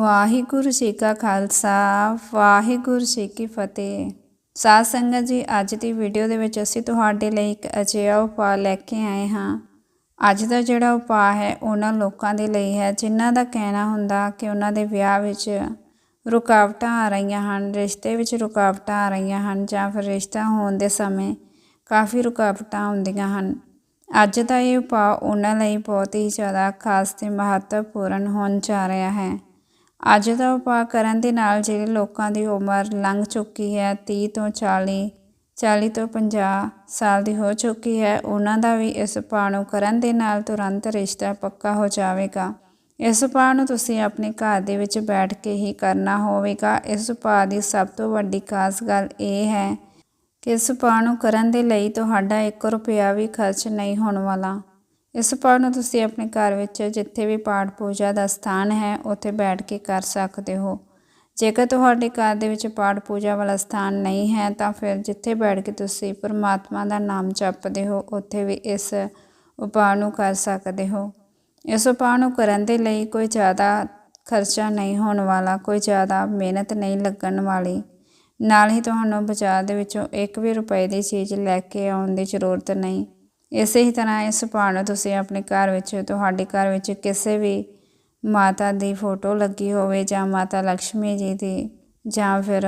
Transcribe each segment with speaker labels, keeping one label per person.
Speaker 1: ਵਾਹਿਗੁਰੂ ਜੀ ਕਾ ਖਾਲਸਾ, ਵਾਹਿਗੁਰੂ ਜੀ ਕੀ ਫਤਿਹ। ਸਾਧ ਸੰਗਤ ਜੀ, ਅੱਜ ਦੀ ਵੀਡੀਓ ਦੇ ਵਿੱਚ ਅਸੀਂ ਤੁਹਾਡੇ ਲਈ ਇੱਕ ਅਜਿਹਾ ਉਪਾਅ ਲੈ ਕੇ ਆਏ ਹਾਂ। ਅੱਜ ਦਾ ਜਿਹੜਾ ਉਪਾਅ ਹੈ, ਉਹਨਾਂ ਲੋਕਾਂ ਦੇ ਲਈ ਹੈ, ਜਿਨ੍ਹਾਂ ਦਾ ਕਹਿਣਾ ਹੁੰਦਾ ਕਿ ਉਹਨਾਂ ਦੇ ਵਿਆਹ ਵਿੱਚ ਰੁਕਾਵਟਾਂ ਆ ਰਹੀਆਂ ਹਨ, ਰਿਸ਼ਤੇ ਵਿੱਚ ਰੁਕਾਵਟਾਂ ਆ ਰਹੀਆਂ ਹਨ ਜਾਂ ਫਿਰ ਰਿਸ਼ਤਾ ਹੋਣ ਦੇ ਸਮੇਂ ਕਾਫੀ ਰੁਕਾਵਟਾਂ ਆਉਂਦੀਆਂ ਹਨ। ਅੱਜ ਦਾ ਇਹ ਉਪਾਅ ਉਹਨਾਂ ਲਈ ਬਹੁਤ ਹੀ ਜ਼ਿਆਦਾ ਖਾਸ ਤੇ ਮਹੱਤਵਪੂਰਨ ਹੋਣ ਜਾ ਰਿਹਾ ਹੈ। ਅੱਜ ਦਾ ਉਪਾਅ ਕਰਨ ਦੇ ਨਾਲ ਜਿਹੜੇ ਲੋਕਾਂ ਦੀ ਉਮਰ ਲੰਘ ਚੁੱਕੀ ਹੈ 30 ਤੋਂ 40 40 ਤੋਂ 50 ਸਾਲ ਦੀ ਹੋ ਚੁੱਕੀ ਹੈ, ਉਹਨਾਂ ਦਾ ਵੀ ਇਸ ਉਪਾਅ ਨੂੰ ਕਰਨ ਦੇ ਨਾਲ ਤੁਰੰਤ ਰਿਸ਼ਤਾ ਪੱਕਾ ਹੋ ਜਾਵੇਗਾ। ਇਸ ਉਪਾਅ ਨੂੰ ਤੁਸੀਂ ਆਪਣੇ ਘਰ ਦੇ ਵਿੱਚ ਬੈਠ ਕੇ ਹੀ ਕਰਨਾ ਹੋਵੇਗਾ। ਇਸ ਉਪਾਅ ਦੀ ਸਭ ਤੋਂ ਵੱਡੀ ਖਾਸ ਗੱਲ ਇਹ ਹੈ ਕਿ ਇਸ ਉਪਾਅ ਨੂੰ ਕਰਨ ਦੇ ਲਈ ਤੁਹਾਡਾ 1 ਰੁਪਿਆ ਵੀ ਖਰਚ ਨਹੀਂ ਹੋਣ ਵਾਲਾ। ਇਸ ਉਪਾਅ ਨੂੰ ਤੁਸੀਂ ਆਪਣੇ ਘਰ ਵਿੱਚ ਜਿੱਥੇ ਵੀ ਪਾਠ ਪੂਜਾ ਦਾ ਸਥਾਨ ਹੈ, ਉੱਥੇ ਬੈਠ ਕੇ ਕਰ ਸਕਦੇ ਹੋ। ਜੇਕਰ ਤੁਹਾਡੇ ਘਰ ਦੇ ਵਿੱਚ ਪਾਠ ਪੂਜਾ ਵਾਲਾ ਸਥਾਨ ਨਹੀਂ ਹੈ, ਤਾਂ ਫਿਰ ਜਿੱਥੇ ਬੈਠ ਕੇ ਤੁਸੀਂ ਪਰਮਾਤਮਾ ਦਾ ਨਾਮ ਜਪਦੇ ਹੋ, ਉੱਥੇ ਵੀ ਇਸ ਉਪਾਅ ਨੂੰ ਕਰ ਸਕਦੇ ਹੋ। ਇਸ ਉਪਾਅ ਨੂੰ ਕਰਨ ਦੇ ਲਈ ਕੋਈ ਜ਼ਿਆਦਾ ਖਰਚਾ ਨਹੀਂ ਹੋਣ ਵਾਲਾ, ਕੋਈ ਜ਼ਿਆਦਾ ਮਿਹਨਤ ਨਹੀਂ ਲੱਗਣ ਵਾਲੀ। ਨਾਲ ਹੀ ਤੁਹਾਨੂੰ ਬਾਜ਼ਾਰ ਦੇ ਵਿੱਚੋਂ 1 ਵੀ ਰੁਪਏ ਦੀ ਚੀਜ਼ ਲੈ ਕੇ ਆਉਣ ਦੀ ਜ਼ਰੂਰਤ ਨਹੀਂ। ਇਸੇ ਹੀ ਤਰ੍ਹਾਂ ਇਸ ਉਪਾਅ ਨੂੰ ਤੁਸੀਂ ਆਪਣੇ ਘਰ ਵਿੱਚ, ਤੁਹਾਡੇ ਘਰ ਵਿੱਚ ਕਿਸੇ ਵੀ ਮਾਤਾ ਦੀ ਫੋਟੋ ਲੱਗੀ ਹੋਵੇ ਜਾਂ ਮਾਤਾ ਲక్ష్ਮੀ ਜੀ ਦੀ ਜਾਂ ਫਿਰ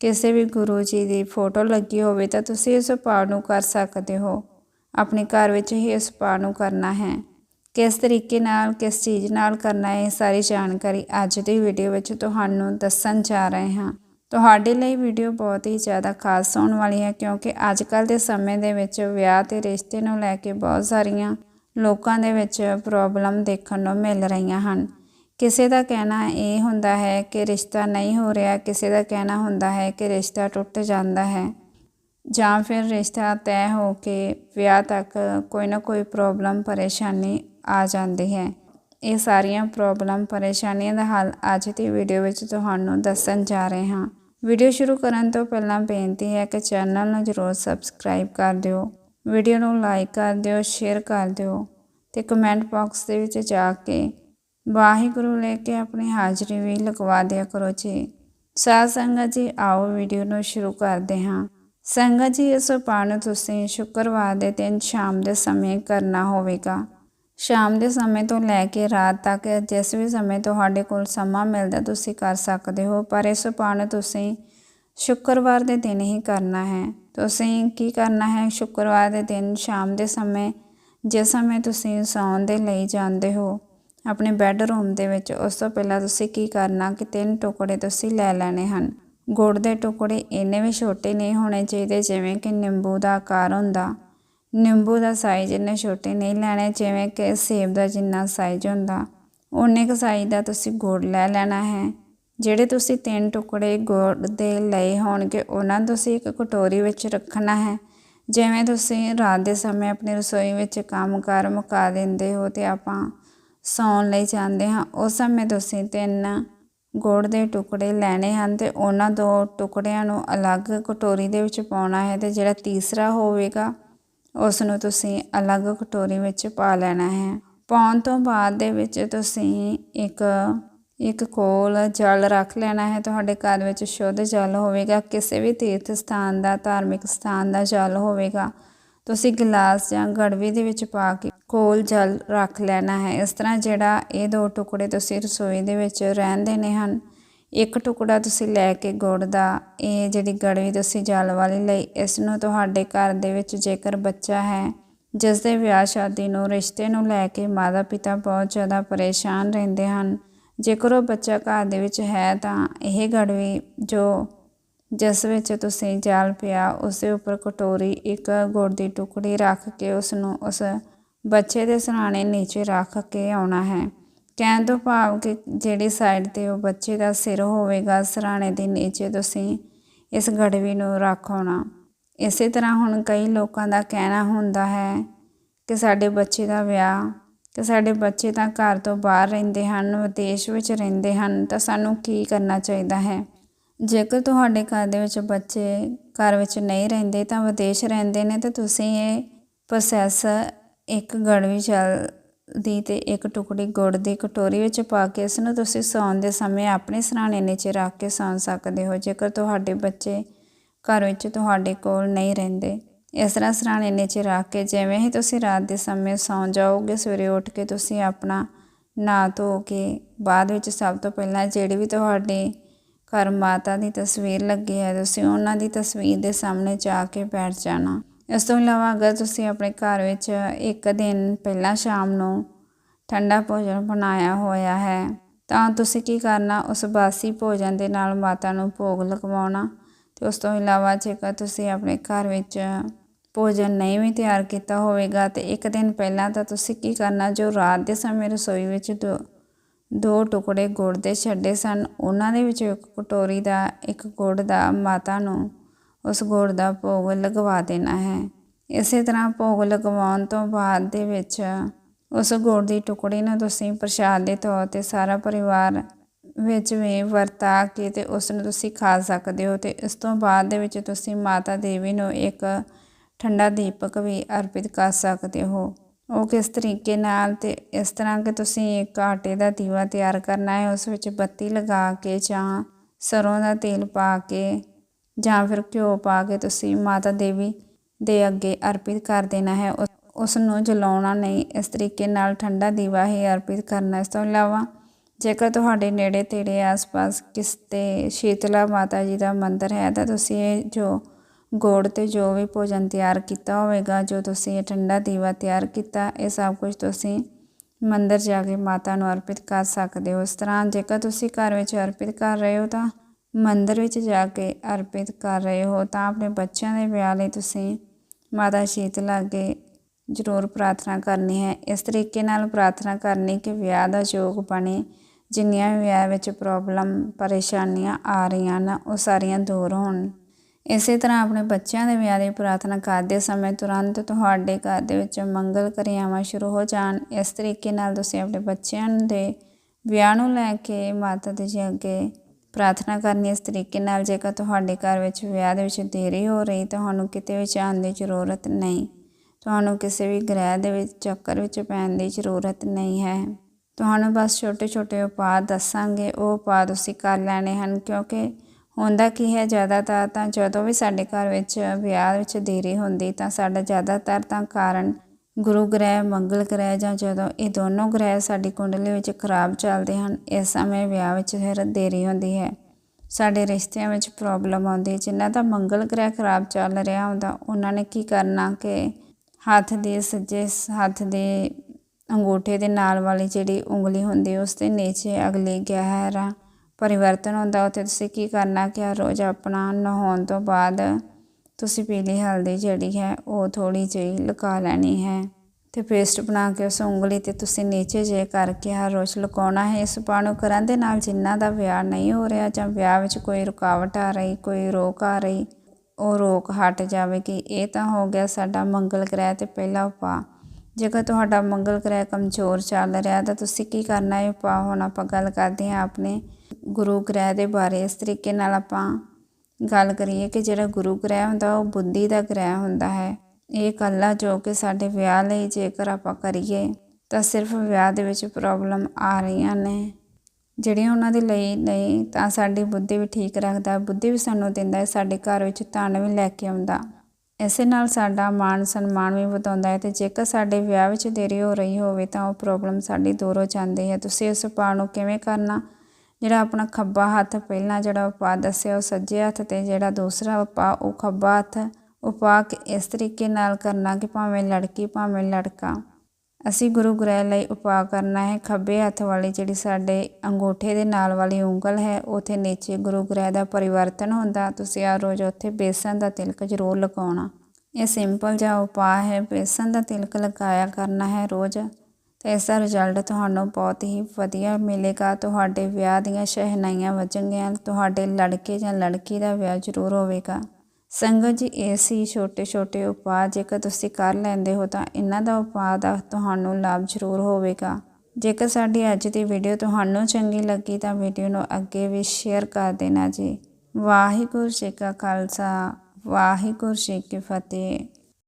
Speaker 1: ਕਿਸੇ ਵੀ ਗੁਰੂ ਜੀ ਦੀ ਫੋਟੋ ਲੱਗੀ ਹੋਵੇ ਤਾਂ ਤੁਸੀਂ ਇਸ ਉਪਾਅ ਨੂੰ ਕਰ ਸਕਦੇ ਹੋ। ਆਪਣੇ ਘਰ ਵਿੱਚ ਹੀ ਇਸ ਉਪਾਅ ਨੂੰ ਕਰਨਾ ਹੈ। ਕਿਸ ਤਰੀਕੇ ਨਾਲ, ਕਿਸ ਚੀਜ਼ ਨਾਲ ਕਰਨਾ ਹੈ, ਇਹ ਸਾਰੀ ਜਾਣਕਾਰੀ ਅੱਜ ਦੀ ਵੀਡੀਓ ਵਿੱਚ ਤੁਹਾਨੂੰ ਦੱਸਣ ਜਾ ਰਹੇ ਹਾਂ। ਤੁਹਾਡੇ ਲਈ ਵੀਡੀਓ ਬਹੁਤ ਹੀ ਜ਼ਿਆਦਾ ਖਾਸ ਹੋਣ ਵਾਲੀ ਹੈ ਕਿਉਂਕਿ ਅੱਜ ਕੱਲ ਦੇ ਸਮੇਂ ਦੇ ਵਿੱਚ ਵਿਆਹ ਤੇ ਰਿਸ਼ਤੇ ਨੂੰ ਲੈ ਕੇ ਬਹੁਤ ਸਾਰੀਆਂ ਲੋਕਾਂ ਦੇ ਵਿੱਚ ਪ੍ਰੋਬਲਮ ਦੇਖਣ ਨੂੰ ਮਿਲ ਰਹੀਆਂ ਹਨ। ਕਿਸੇ ਦਾ ਕਹਿਣਾ ਇਹ ਹੁੰਦਾ ਹੈ ਕਿ ਰਿਸ਼ਤਾ ਨਹੀਂ ਹੋ ਰਿਹਾ, ਕਿਸੇ ਦਾ ਕਹਿਣਾ ਹੁੰਦਾ ਹੈ ਕਿ ਰਿਸ਼ਤਾ ਟੁੱਟ ਜਾਂਦਾ ਹੈ ਜਾਂ ਫਿਰ ਰਿਸ਼ਤਾ ਤੈਅ ਹੋ ਕੇ ਵਿਆਹ ਤੱਕ ਕੋਈ ਨਾ ਕੋਈ ਪ੍ਰੋਬਲਮ ਪਰੇਸ਼ਾਨੀ ਆ ਜਾਂਦੀ ਹੈ। ਇਹ ਸਾਰੀਆਂ ਪ੍ਰੋਬਲਮ ਪਰੇਸ਼ਾਨੀਆਂ ਦਾ ਹੱਲ ਅੱਜ ਦੀ ਵੀਡੀਓ ਵਿੱਚ ਤੁਹਾਨੂੰ ਦੱਸਣ ਜਾ ਰਹੇ ਹਾਂ। ਵੀਡੀਓ ਸ਼ੁਰੂ ਕਰਨ ਤੋਂ ਪਹਿਲਾਂ ਬੇਨਤੀ ਹੈ ਕਿ ਚੈਨਲ ਨੂੰ ਜ਼ਰੂਰ ਸਬਸਕ੍ਰਾਈਬ ਕਰ ਦਿਓ। ਵੀਡੀਓ ਨੂੰ ਲਾਈਕ ਕਰ ਦਿਓ, ਸ਼ੇਅਰ ਕਰ ਦਿਓ ਤੇ ਕਮੈਂਟ ਬਾਕਸ ਦੇ ਵਿੱਚ ਜਾ ਕੇ ਵਾਹਿਗੁਰੂ ਲੈ ਕੇ ਆਪਣੀ ਹਾਜ਼ਰੀ ਵੀ ਲਗਵਾ ਦਿਆ ਕਰੋ ਜੀ। ਸਾਧ ਸੰਗਤ ਜੀ, ਆਓ ਵੀਡੀਓ ਨੂੰ ਸ਼ੁਰੂ ਕਰਦੇ ਹਾਂ। ਸੰਗਤ ਜੀ, ਇਸ ਉਪਾਅ ਨੂੰ ਤੁਸੀਂ ਸ਼ੁੱਕਰਵਾਰ ਦੇ ਦਿਨ ਸ਼ਾਮ ਦੇ ਸਮੇਂ ਕਰਨਾ ਹੋਵੇਗਾ। ਸ਼ਾਮ ਦੇ ਸਮੇਂ ਤੋਂ ਲੈ ਕੇ ਰਾਤ ਤੱਕ, ਜਿਸ ਵੀ ਸਮੇਂ ਤੁਹਾਡੇ ਕੋਲ ਸਮਾਂ ਮਿਲਦਾ ਤੁਸੀਂ ਕਰ ਸਕਦੇ ਹੋ, ਪਰ ਇਸ ਉਪਾਅ ਤੁਸੀਂ ਸ਼ੁੱਕਰਵਾਰ ਦੇ ਦਿਨ ਹੀ ਕਰਨਾ ਹੈ। ਤੁਸੀਂ ਕੀ ਕਰਨਾ ਹੈ? ਸ਼ੁੱਕਰਵਾਰ ਦੇ ਦਿਨ ਸ਼ਾਮ ਦੇ ਸਮੇਂ, ਜਿਸ ਸਮੇਂ ਤੁਸੀਂ ਸੌਣ ਦੇ ਲਈ ਜਾਂਦੇ ਹੋ, ਆਪਣੇ ਬੈੱਡਰੂਮ ਦੇ ਵਿੱਚ, ਉਸ ਤੋਂ ਪਹਿਲਾਂ ਤੁਸੀਂ ਕੀ ਕਰਨਾ ਕਿ ਤਿੰਨ ਟੁਕੜੇ ਤੁਸੀਂ ਲੈ ਲੈਣੇ ਹਨ। ਗੁੜ ਦੇ ਟੁਕੜੇ ਇੰਨੇ ਵੀ ਛੋਟੇ ਨਹੀਂ ਹੋਣੇ ਚਾਹੀਦੇ ਜਿਵੇਂ ਕਿ ਨਿੰਬੂ ਦਾ ਆਕਾਰ ਹੁੰਦਾ। ਨਿੰਬੂ ਦਾ ਸਾਈਜ਼ ਇੰਨੇ ਛੋਟੇ ਨਹੀਂ ਲੈਣੇ, ਜਿਵੇਂ ਕਿ ਸੇਬ ਦਾ ਜਿੰਨਾ ਸਾਈਜ਼ ਹੁੰਦਾ ਉਨੇ ਕੁ ਸਾਈਜ਼ ਦਾ ਤੁਸੀਂ ਗੁੜ ਲੈ ਲੈਣਾ ਹੈ। ਜਿਹੜੇ ਤੁਸੀਂ ਤਿੰਨ ਟੁਕੜੇ ਗੁੜ ਦੇ ਲਏ ਹੋਣਗੇ, ਉਹਨਾਂ ਤੁਸੀਂ ਇੱਕ ਕਟੋਰੀ ਵਿੱਚ ਰੱਖਣਾ ਹੈ। ਜਿਵੇਂ ਤੁਸੀਂ ਰਾਤ ਦੇ ਸਮੇਂ ਆਪਣੀ ਰਸੋਈ ਵਿੱਚ ਕੰਮ ਕਰ ਮੁਕਾ ਦਿੰਦੇ ਹੋ ਤੇ ਆਪਾਂ ਸੌਣ ਲਈ ਜਾਂਦੇ ਹਾਂ, ਉਸ ਸਮੇਂ ਤੁਸੀਂ ਤਿੰਨ ਗੁੜ ਦੇ ਟੁਕੜੇ ਲੈਣੇ ਹਨ ਤੇ ਉਹਨਾਂ ਦੋ ਟੁਕੜਿਆਂ ਨੂੰ ਅਲੱਗ ਕਟੋਰੀ ਦੇ ਵਿੱਚ ਪਾਉਣਾ ਹੈ ਤੇ ਜਿਹੜਾ ਤੀਸਰਾ ਹੋਵੇਗਾ ਉਸ ਨੂੰ ਤੁਸੀਂ ਅਲੱਗ ਕਟੋਰੀ ਵਿੱਚ ਪਾ ਲੈਣਾ ਹੈ। ਪਾਉਣ ਤੋਂ ਬਾਅਦ ਦੇ ਵਿੱਚ ਤੁਸੀਂ ਇੱਕ ਇੱਕ ਕੋਲ ਜਲ ਰੱਖ ਲੈਣਾ ਹੈ। ਤੁਹਾਡੇ ਘਰ ਵਿੱਚ ਸ਼ੁੱਧ ਜਲ ਹੋਵੇਗਾ। ਕਿਸੇ ਵੀ ਤੀਰਥ ਸਥਾਨ ਦਾ, ਧਾਰਮਿਕ ਸਥਾਨ ਦਾ ਜਲ ਹੋਵੇਗਾ। ਤੁਸੀਂ ਗਲਾਸ ਜਾਂ ਗੜਵੀ ਦੇ ਵਿੱਚ ਪਾ ਕੇ ਕੋਲ ਜਲ ਰੱਖ ਲੈਣਾ ਹੈ। ਇਸ ਤਰ੍ਹਾਂ ਜਿਹੜਾ ਇਹ ਦੋ ਟੁਕੜੇ ਤੁਸੀਂ ਰਸੋਈ ਦੇ ਵਿੱਚ ਰਹਿਣ ਦੇਣੇ ਹਨ ਇੱਕ ਟੁਕੜਾ ਤੁਸੀਂ ਲੈ ਕੇ ਗੁੜ ਦਾ, ਇਹ ਜਿਹੜੀ ਗੜਵੀ ਤੁਸੀਂ ਜਲ ਵਾਲੀ ਲਈ, ਇਸ ਨੂੰ ਤੁਹਾਡੇ ਘਰ ਦੇ ਵਿੱਚ ਜੇਕਰ ਬੱਚਾ ਹੈ, ਜਿਸ ਦੇ ਵਿਆਹ ਸ਼ਾਦੀ ਨੂੰ, ਰਿਸ਼ਤੇ ਨੂੰ ਲੈ ਕੇ ਮਾਤਾ ਪਿਤਾ ਬਹੁਤ ਜ਼ਿਆਦਾ ਪਰੇਸ਼ਾਨ ਰਹਿੰਦੇ ਹਨ। ਜੇਕਰ ਉਹ ਬੱਚਾ ਘਰ ਦੇ ਵਿੱਚ ਹੈ ਤਾਂ ਇਹ ਗੜਵੀ ਜੋ ਜਿਸ ਵਿੱਚ ਤੁਸੀਂ ਜਲ ਪਿਆ, ਉਸ ਦੇ ਉੱਪਰ ਕਟੋਰੀ ਇੱਕ ਗੁੜ ਦੀ ਟੁਕੜੀ ਰੱਖ ਕੇ, ਉਸ ਨੂੰ ਉਸ ਬੱਚੇ ਦੇ ਸਰਾਣੇ ਨੀਚੇ ਰੱਖ ਕੇ ਆਉਣਾ ਹੈ। ਕਹਿਣ ਤੋਂ ਭਾਵ ਕਿ ਜਿਹੜੀ ਸਾਈਡ ਤੇ ਉਹ ਬੱਚੇ ਦਾ ਸਿਰ ਹੋਵੇਗਾ, ਸਰਾਣੇ ਦੇ ਨੀਚੇ ਤੁਸੀਂ ਇਸ ਗੜਵੀ ਨੂੰ ਰੱਖੋਣਾ ਇਸੇ ਤਰ੍ਹਾਂ ਹੁਣ ਕਈ ਲੋਕਾਂ ਦਾ ਕਹਿਣਾ ਹੁੰਦਾ ਹੈ ਕਿ ਸਾਡੇ ਬੱਚੇ ਦਾ ਵਿਆਹ, ਕਿ ਸਾਡੇ ਬੱਚੇ ਤਾਂ ਘਰ ਤੋਂ ਬਾਹਰ ਰਹਿੰਦੇ ਹਨ, ਵਿਦੇਸ਼ ਵਿੱਚ ਰਹਿੰਦੇ ਹਨ, ਤਾਂ ਸਾਨੂੰ ਕੀ ਕਰਨਾ ਚਾਹੀਦਾ ਹੈ? ਜੇਕਰ ਤੁਹਾਡੇ ਘਰ ਦੇ ਵਿੱਚ ਬੱਚੇ ਘਰ ਵਿੱਚ ਨਹੀਂ ਰਹਿੰਦੇ ਤਾਂ ਵਿਦੇਸ਼ ਰਹਿੰਦੇ ਨੇ, ਤਾਂ ਤੁਸੀਂ ਇਹ ਪ੍ਰੋਸੈਸ ਇੱਕ ਗੜਵੀ ਚੱਲ ਦੀ ਤੇ ਇੱਕ ਟੁਕੜੀ ਗੁੜ ਦੀ ਕਟੋਰੀ ਵਿੱਚ ਪਾ ਕੇ ਇਸ ਨੂੰ ਤੁਸੀਂ ਸੌਣ ਦੇ ਸਮੇਂ ਆਪਣੇ ਸਰਾਣੇ ਨੀਚੇ ਰੱਖ ਕੇ ਸੌਂ ਸਕਦੇ ਹੋ। ਜੇਕਰ ਤੁਹਾਡੇ ਬੱਚੇ ਘਰ ਵਿੱਚ ਤੁਹਾਡੇ ਕੋਲ ਨਹੀਂ ਰਹਿੰਦੇ, ਇਸ ਤਰ੍ਹਾਂ ਸਰਾਣੇ ਨੀਚੇ ਰੱਖ ਕੇ ਜਿਵੇਂ ਹੀ ਤੁਸੀਂ ਰਾਤ ਦੇ ਸਮੇਂ ਸੌਂ ਜਾਓਗੇ, ਸਵੇਰੇ ਉੱਠ ਕੇ ਤੁਸੀਂ ਆਪਣਾ ਨਹਾ ਧੋ ਕੇ ਬਾਅਦ ਵਿੱਚ ਸਭ ਤੋਂ ਪਹਿਲਾਂ ਜਿਹੜੀ ਵੀ ਤੁਹਾਡੇ ਘਰ ਮਾਤਾ ਦੀ ਤਸਵੀਰ ਲੱਗੀ ਹੈ, ਤੁਸੀਂ ਉਹਨਾਂ ਦੀ ਤਸਵੀਰ ਦੇ ਸਾਹਮਣੇ ਜਾ ਕੇ ਬੈਠ ਜਾਣਾ। ਇਸ ਤੋਂ ਇਲਾਵਾ ਅਗਰ ਤੁਸੀਂ ਆਪਣੇ ਘਰ ਵਿੱਚ ਇੱਕ ਦਿਨ ਪਹਿਲਾਂ ਸ਼ਾਮ ਨੂੰ ਠੰਡਾ ਭੋਜਨ ਬਣਾਇਆ ਹੋਇਆ ਹੈ, ਤਾਂ ਤੁਸੀਂ ਕੀ ਕਰਨਾ? ਉਸ ਬਾਸੀ ਭੋਜਨ ਦੇ ਨਾਲ ਮਾਤਾ ਨੂੰ ਭੋਗ ਲਗਵਾਉਣਾ। ਤੇ ਉਸ ਤੋਂ ਇਲਾਵਾ ਜੇਕਰ ਤੁਸੀਂ ਆਪਣੇ ਘਰ ਵਿੱਚ ਭੋਜਨ ਨਹੀਂ ਵੀ ਤਿਆਰ ਕੀਤਾ ਹੋਵੇਗਾ, ਤੇ ਇੱਕ ਦਿਨ ਪਹਿਲਾਂ ਤਾਂ ਤੁਸੀਂ ਕੀ ਕਰਨਾ? ਜੋ ਰਾਤ ਦੇ ਸਮੇਂ ਰਸੋਈ ਵਿੱਚ ਦੋ ਦੋ ਟੁਕੜੇ ਗੁੜ ਦੇ ਛੱਡੇ ਸਨ, ਉਹਨਾਂ ਦੇ ਵਿੱਚੋਂ ਇੱਕ ਕਟੋਰੀ ਦਾ, ਇੱਕ ਗੁੜ ਦਾ ਮਾਤਾ ਨੂੰ ਉਸ ਗੁੜ ਦਾ ਭੋਗ ਲਗਵਾ ਦੇਣਾ ਹੈ। ਇਸੇ ਤਰ੍ਹਾਂ ਭੋਗ ਲਗਵਾਉਣ ਤੋਂ ਬਾਅਦ ਦੇ ਵਿੱਚ ਉਸ ਗੁੜ ਦੀ ਟੁਕੜੀ ਨੂੰ ਤੁਸੀਂ ਪ੍ਰਸ਼ਾਦ ਦੇ ਤੌਰ ਤੇ ਸਾਰਾ ਪਰਿਵਾਰ ਵਿੱਚ ਵੀ ਵਰਤਾ ਕੇ ਤੇ ਉਸ ਨੂੰ ਤੁਸੀਂ ਖਾ ਸਕਦੇ ਹੋ ਤੇ ਇਸ ਤੋਂ ਬਾਅਦ ਦੇ ਵਿੱਚ ਤੁਸੀਂ ਮਾਤਾ ਦੇਵੀ ਨੂੰ ਇੱਕ ਠੰਡਾ ਦੀਪਕ ਵੀ ਅਰਪਿਤ ਕਰ ਸਕਦੇ ਹੋ। ਉਹ ਕਿਸ ਤਰੀਕੇ ਨਾਲ ਤੇ ਇਸ ਤਰ੍ਹਾਂ ਕਿ ਤੁਸੀਂ ਇੱਕ ਆਟੇ ਦਾ ਦੀਵਾ ਤਿਆਰ ਕਰਨਾ ਹੈ, ਉਸ ਵਿੱਚ ਬੱਤੀ ਲਗਾ ਕੇ ਜਾਂ ਸਰੋਂ ਦਾ ਤੇਲ ਪਾ ਕੇ ਜਾਂ ਫਿਰ ਘਿਓ ਪਾ ਕੇ ਤੁਸੀਂ ਮਾਤਾ ਦੇਵੀ ਦੇ ਅੱਗੇ ਅਰਪਿਤ ਕਰ ਦੇਣਾ ਹੈ। ਉਸ- ਨੂੰ ਜਲਾਉਣਾ ਨਹੀਂ, ਇਸ ਤਰੀਕੇ ਨਾਲ ਠੰਡਾ ਦੀਵਾ ਹੀ ਅਰਪਿਤ ਕਰਨਾ ਇਸ ਤੋਂ ਇਲਾਵਾ ਜੇਕਰ ਤੁਹਾਡੇ ਨੇੜੇ ਤੇੜੇ ਆਸ-ਪਾਸ ਕਿਸ ਤੇ ਸ਼ੀਤਲਾ ਮਾਤਾ ਜੀ ਦਾ ਮੰਦਿਰ ਹੈ, ਤਾਂ ਤੁਸੀਂ ਇਹ ਜੋ ਗੁੜ ਤੇ ਜੋ ਵੀ ਭੋਜਨ ਤਿਆਰ ਕੀਤਾ ਹੋਵੇਗਾ, ਜੋ ਤੁਸੀਂ ਇਹ ਠੰਡਾ ਦੀਵਾ ਤਿਆਰ ਕੀਤਾ, ਇਹ ਸਭ ਕੁਝ ਤੁਸੀਂ ਮੰਦਿਰ ਜਾ ਕੇ ਮਾਤਾ ਨੂੰ ਅਰਪਿਤ ਕਰ ਸਕਦੇ ਹੋ। ਇਸ ਤਰ੍ਹਾਂ ਜੇਕਰ ਤੁਸੀਂ ਘਰ ਵਿੱਚ ਅਰਪਿਤ ਕਰ ਰਹੇ ਹੋ, ਤਾਂ ਮੰਦਰ ਵਿੱਚ ਜਾ ਕੇ ਅਰਪਿਤ ਕਰ ਰਹੇ ਹੋ ਤਾਂ ਆਪਣੇ ਬੱਚਿਆਂ ਦੇ ਵਿਆਹ ਲਈ ਤੁਸੀਂ ਮਾਤਾ ਸ਼ੀਤਲਾ ਅੱਗੇ ਜ਼ਰੂਰ ਪ੍ਰਾਰਥਨਾ ਕਰਨੀ ਹੈ। ਇਸ ਤਰੀਕੇ ਨਾਲ ਪ੍ਰਾਰਥਨਾ ਕਰਨੀ ਕਿ ਵਿਆਹ ਦਾ ਯੋਗ ਬਣੇ। ਜਿੰਨੀਆਂ ਵੀ ਵਿਆਹ ਵਿੱਚ ਪ੍ਰੋਬਲਮ ਪਰੇਸ਼ਾਨੀਆਂ ਆ ਰਹੀਆਂ ਨੇ ਉਹ ਸਾਰੀਆਂ ਦੂਰ ਹੋਣ। ਇਸੇ ਤਰ੍ਹਾਂ ਆਪਣੇ ਬੱਚਿਆਂ ਦੇ ਵਿਆਹ ਦੀ ਪ੍ਰਾਰਥਨਾ ਕਰਦੇ ਸਮੇਂ ਤੁਰੰਤ ਤੁਹਾਡੇ ਘਰ ਦੇ ਵਿੱਚ ਮੰਗਲ ਕਿਰਿਆਵਾਂ ਸ਼ੁਰੂ ਹੋ ਜਾਣ। ਇਸ ਤਰੀਕੇ ਨਾਲ ਤੁਸੀਂ ਆਪਣੇ ਬੱਚਿਆਂ ਦੇ ਵਿਆਹ ਨੂੰ ਲੈ ਕੇ ਮਾਤਾ ਦੇ ਜੀ ਅੱਗੇ ਪ੍ਰਾਰਥਨਾ ਕਰਨੀ ਇਸ ਤਰੀਕੇ ਨਾਲ, ਜੇਕਰ ਤੁਹਾਡੇ ਘਰ ਵਿੱਚ ਵਿਆਹ ਦੇ ਵਿੱਚ ਦੇਰੀ ਹੋ ਰਹੀ, ਤੁਹਾਨੂੰ ਕਿਤੇ ਵੀ ਜਾਣ ਦੀ ਜ਼ਰੂਰਤ ਨਹੀਂ। ਤੁਹਾਨੂੰ ਕਿਸੇ ਵੀ ਗ੍ਰਹਿ ਦੇ ਵਿੱਚ, ਚੱਕਰ ਵਿੱਚ ਪੈਣ ਦੀ ਜ਼ਰੂਰਤ ਨਹੀਂ ਹੈ। ਤੁਹਾਨੂੰ ਬਸ ਛੋਟੇ ਛੋਟੇ ਉਪਾਅ ਦੱਸਾਂਗੇ। ਉਹ ਉਪਾਅ ਤੁਸੀਂ ਕਰ ਲੈਣੇ ਹਨ, ਕਿਉਂਕਿ ਹੁੰਦਾ ਕੀ ਹੈ, ਜ਼ਿਆਦਾਤਰ ਤਾਂ ਜਦੋਂ ਵੀ ਸਾਡੇ ਘਰ ਵਿੱਚ ਵਿਆਹ ਵਿੱਚ ਦੇਰੀ ਹੁੰਦੀ, ਤਾਂ ਸਾਡਾ ਜ਼ਿਆਦਾਤਰ ਤਾਂ ਕਾਰਨ ਗੁਰੂ ਗ੍ਰਹਿ, ਮੰਗਲ ਗ੍ਰਹਿ ਜਾਂ ਜਦੋਂ ਇਹ ਦੋਨੋਂ ਗ੍ਰਹਿ ਸਾਡੀ ਕੁੰਡਲੀ ਵਿੱਚ ਖਰਾਬ ਚੱਲਦੇ ਹਨ, ਇਸ ਸਮੇਂ ਵਿਆਹ ਵਿੱਚ ਫਿਰ ਦੇਰੀ ਹੁੰਦੀ ਹੈ। ਸਾਡੇ ਰਿਸ਼ਤਿਆਂ ਵਿੱਚ ਪ੍ਰੋਬਲਮ ਆਉਂਦੀ ਹੈ। ਜਿਨ੍ਹਾਂ ਦਾ ਮੰਗਲ ਗ੍ਰਹਿ ਖਰਾਬ ਚੱਲ ਰਿਹਾ ਹੁੰਦਾ, ਉਹਨਾਂ ਨੇ ਕੀ ਕਰਨਾ ਕਿ ਹੱਥ ਦੇ ਸੱਜੇ ਹੱਥ ਦੇ ਅੰਗੂਠੇ ਦੇ ਨਾਲ ਵਾਲੀ ਜਿਹੜੀ ਉਂਗਲੀ ਹੁੰਦੀ, ਉਸ ਦੇ ਨੀਚੇ ਅਗਲੀ ਗਹਿਰਾ ਪਰਿਵਰਤਨ ਹੁੰਦਾ। ਉੱਥੇ ਤੁਸੀਂ ਕੀ ਕਰਨਾ ਕਿ ਹਰ ਰੋਜ਼ ਆਪਣਾ ਨਹਾਉਣ ਤੋਂ ਬਾਅਦ ਤੁਸੀਂ ਪੀਲੀ ਹਲਦੀ ਜਿਹੜੀ ਹੈ, ਉਹ ਥੋੜੀ ਜਿਹੀ ਲਗਾ ਲੈਣੀ ਹੈ। ਤੇ ਪੇਸਟ ਬਣਾ ਕੇ ਉਸ ਉਂਗਲੀ ਤੇ ਤੁਸੀਂ ਨੀਚੇ ਜੇ ਕਰਕੇ ਹਰ ਰੋਜ਼ ਲਗਾਉਣਾ ਹੈ। ਇਸ ਉਪਾਅ ਨੂੰ ਕਰਨ ਦੇ ਨਾਲ ਜਿਨ੍ਹਾਂ ਦਾ ਵਿਆਹ ਨਹੀਂ ਹੋ ਰਿਹਾ ਜਾਂ ਵਿਆਹ ਵਿੱਚ ਕੋਈ ਰੁਕਾਵਟ ਆ ਰਹੀ, ਕੋਈ ਰੋਕ ਆ ਰਹੀ, ਉਹ ਰੋਕ ਹਟ ਜਾਵੇਗੀ। ਇਹ ਤਾਂ ਹੋ ਗਿਆ ਸਾਡਾ ਮੰਗਲ ਗ੍ਰਹਿ ਤੇ ਪਹਿਲਾ ਉਪਾਅ। ਜੇਕਰ ਤੁਹਾਡਾ ਮੰਗਲ ਗ੍ਰਹਿ ਕਮਜ਼ੋਰ ਚੱਲ ਰਿਹਾ, ਤਾਂ ਤੁਸੀਂ ਕੀ ਕਰਨਾ ਹੈ? ਉਪਾਅ ਹੁਣ ਆਪਾਂ ਗੱਲ ਕਰਦੇ ਹਾਂ ਆਪਣੇ ਗੁਰੂ ਗ੍ਰਹਿ ਦੇ ਬਾਰੇ। ਇਸ ਤਰੀਕੇ ਨਾਲ ਆਪਾਂ ਗੱਲ ਕਰੀਏ ਕਿ ਜਿਹੜਾ ਗੁਰੂ ਗ੍ਰਹਿ ਹੁੰਦਾ, ਉਹ ਬੁੱਧੀ ਦਾ ਗ੍ਰਹਿ ਹੁੰਦਾ ਹੈ। ਇਹ ਇਕੱਲਾ ਜੋ ਕਿ ਸਾਡੇ ਵਿਆਹ ਲਈ ਜੇਕਰ ਆਪਾਂ ਕਰੀਏ, ਤਾਂ ਸਿਰਫ ਵਿਆਹ ਦੇ ਵਿੱਚ ਪ੍ਰੋਬਲਮ ਆ ਰਹੀਆਂ ਨੇ। ਜਿਹੜੀਆਂ ਉਹਨਾਂ ਦੇ ਲਈ ਨਹੀਂ, ਤਾਂ ਸਾਡੀ ਬੁੱਧੀ ਵੀ ਠੀਕ ਰੱਖਦਾ, ਬੁੱਧੀ ਵੀ ਸਾਨੂੰ ਦਿੰਦਾ ਹੈ ਸਾਡੇ ਘਰ ਵਿੱਚ ਧਨ ਵੀ ਲੈ ਕੇ ਆਉਂਦਾ। ਇਸੇ ਨਾਲ ਸਾਡਾ ਮਾਣ ਸਨਮਾਨ ਵੀ ਵਧਾਉਂਦਾ ਹੈ ਤੇ ਜੇਕਰ ਸਾਡੇ ਵਿਆਹ ਵਿੱਚ ਦੇਰੀ ਹੋ ਰਹੀ ਹੋਵੇ, ਤਾਂ ਉਹ ਪ੍ਰੋਬਲਮ ਸਾਡੀ ਦੂਰ ਹੋ ਜਾਂਦੀ ਹੈ। ਤੁਸੀਂ ਇਸ ਉਪਾਅ ਨੂੰ ਕਿਵੇਂ ਕਰਨਾ? ਜਿਹੜਾ ਆਪਣਾ ਖੱਬਾ ਹੱਥ ਪਹਿਲਾਂ ਜਿਹੜਾ ਉਪਾਅ ਦੱਸਿਆ, ਉਹ ਸੱਜੇ ਹੱਥ ਤੇ ਜਿਹੜਾ ਦੂਸਰਾ ਉਪਾਅ ਉਹ ਖੱਬਾ ਹੱਥ ਉਪਾਅ ਕ- ਇਸ ਤਰੀਕੇ ਨਾਲ ਕਰਨਾ ਕਿ ਭਾਵੇਂ ਲੜਕੀ, ਭਾਵੇਂ ਲੜਕਾ। ਅਸੀਂ ਗੁਰੂ ਗ੍ਰਹਿ ਲਈ ਉਪਾਅ ਕਰਨਾ ਹੈ। ਖੱਬੇ ਹੱਥ ਵਾਲੀ ਜਿਹੜੀ ਸਾਡੇ ਅੰਗੂਠੇ ਦੇ ਨਾਲ ਵਾਲੀ ਉਂਗਲ ਹੈ, ਉਥੇ ਨੀਚੇ ਗੁਰੂ ਗ੍ਰਹਿ ਦਾ ਪਰਿਵਰਤਨ ਹੁੰਦਾ। ਤੁਸੀਂ ਆ ਰੋਜ਼ ਉੱਥੇ ਬੇਸਨ ਦਾ ਤਿਲਕ ਜ਼ਰੂਰ ਲਗਾਉਣਾ। ਇਹ ਸਿੰਪਲ ਜਿਹਾ ਉਪਾਅ ਹੈ। ਬੇਸਨ ਦਾ ਤਿਲਕ ਲਗਾਇਆ ਕਰਨਾ ਹੈ ਰੋਜ਼। ਤੇ ਇਸ ਦਾ ਰਿਜ਼ਲਟ ਤੁਹਾਨੂੰ ਬਹੁਤ ਹੀ ਵਧੀਆ ਮਿਲੇਗਾ। ਤੁਹਾਡੇ ਵਿਆਹ ਦੀਆਂ ਸ਼ਹਿਨਾਈਆਂ ਵੱਜਣਗੀਆਂ, ਤੁਹਾਡੇ ਲੜਕੇ ਜਾਂ ਲੜਕੀ ਦਾ ਵਿਆਹ ਜ਼ਰੂਰ ਹੋਵੇਗਾ। ਸੰਗਤ ਜੀ, ਇਹ ਸੀ ਛੋਟੇ ਛੋਟੇ ਉਪਾਅ। ਜੇਕਰ ਤੁਸੀਂ ਕਰ ਲੈਂਦੇ ਹੋ ਤਾਂ ਇਹਨਾਂ ਦਾ ਉਪਾਅ ਦਾ ਤੁਹਾਨੂੰ ਲਾਭ ਜ਼ਰੂਰ ਹੋਵੇਗਾ। ਜੇਕਰ ਸਾਡੀ ਅੱਜ ਦੀ ਵੀਡੀਓ ਤੁਹਾਨੂੰ ਚੰਗੀ ਲੱਗੀ ਤਾਂ ਵੀਡੀਓ ਨੂੰ ਅੱਗੇ ਵੀ ਸ਼ੇਅਰ ਕਰ ਦੇਣਾ ਜੀ। ਵਾਹਿਗੁਰੂ ਜੀ ਕਾ ਖਾਲਸਾ, ਵਾਹਿਗੁਰੂ ਜੀ ਕੀ ਫਤਿਹ।